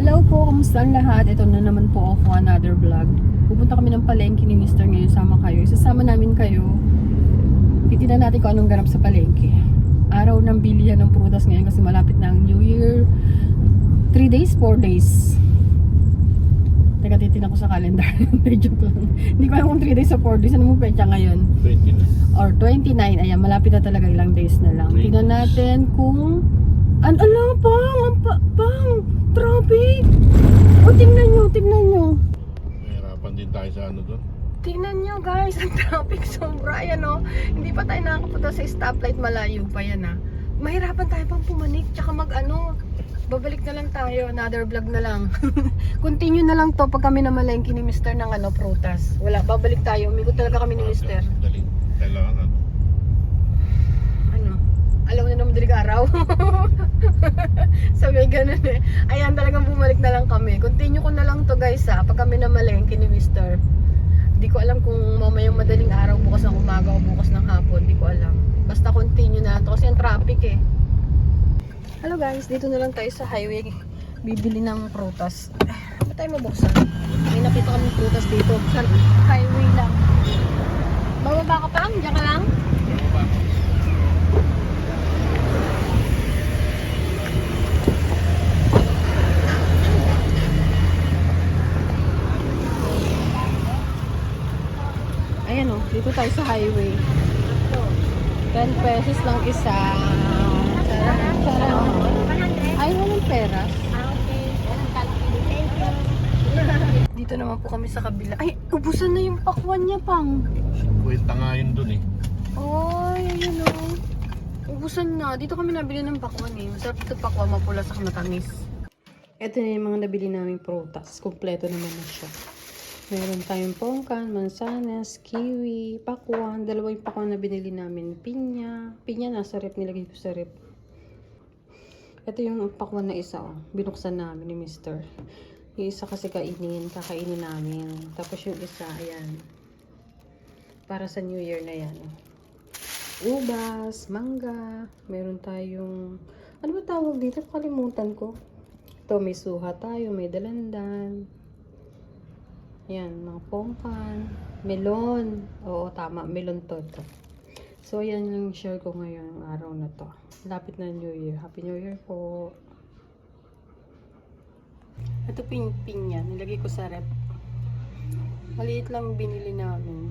Hello po, kamusta ang lahat? Ito na naman po ako another vlog. Pupunta kami ng palengke ni Mr. ngayon, sama kayo. Isasama namin kayo. Titignan natin kung anong ganap sa palengke. Araw ng bilihan ng prutas ngayon kasi malapit na ang New Year. 3 days, 4 days. Teka, titignan ko sa calendar. Joke lang. Hindi ko alam kung 3 days o 4 days. Ano mo pecha ngayon? 20 na. or 29, ayan, malapit na talaga ilang days na lang. Tingnan natin kung, an, ala, pang, ang pa, pang, traffic. O, tingnan nyo, tingnan nyo. Mahirapan din tayo sa ano doon. Tingnan nyo guys, ang traffic sobra, ayan o. Hindi pa tayo nakakapunta sa stoplight, malayo pa yan ah. Mahirapan tayo pang pumanik, tsaka mag ano, babalik na lang tayo, another vlog na lang. Continue na lang to pag kami na malengke ni Mr. ng ano, prutas. Wala, babalik tayo, umikot talaga kami ni Mr. Daling kailangan. ano, dilig araw. Sabi ganun eh. Ayan, talagang bumalik na lang kami. Continue ko na lang to guys ha, pag kami na malengke ni Mr. Di ko alam kung mamayang madaling araw, bukas ng umaga o bukas ng hapon. Di ko alam. Basta continue na to kasi ang traffic eh. Hello guys, dito na lang tayo sa highway. Bibili ng prutas. Ba't tayo mabuksan? May nakita kami prutas dito. Sa highway lang. Bababa ka pa? Diyan ka lang? Ayan o, dito tayo sa highway. 10 pesos lang isa. Sarap, sarap. Ay, walang pera. Dito naman po kami sa kabila. Ay, ubusan na yung pakwan niya, pang. Kwenta nga yun doon eh. Ay, ayun o. Ubusan na. Dito kami nabili ng pakwan eh. Masarap ito pakwan, mapula sa matamis. Ito na yung mga nabili naming prutas. Kompleto naman na siya. Meron tayong pongkan, mansanas, kiwi, pakwan. Dalawa yung pakwan na binili namin. Pinya. Pinya nasa rep. Nilagay ko sa rep. Ito yung pakwan na isa. Oh. Binuksan namin ni Mister. Yung isa kasi kainin. Kakainin namin. Tapos yung isa, ayan. Para sa New Year na yan. Ubas, mangga. Meron tayong... Ano ba tawag dito? Kalimutan ko. Ito, may suha tayo. May dalandan. Yan, mga pongkan. Melon. Oo, tama. Melon to. to. So, yan yung share ko ngayon ng araw na to. Lapit na New Year. Happy New Year po. Ito ping-ping yan. Nilagay ko sa rep. Maliit lang binili namin.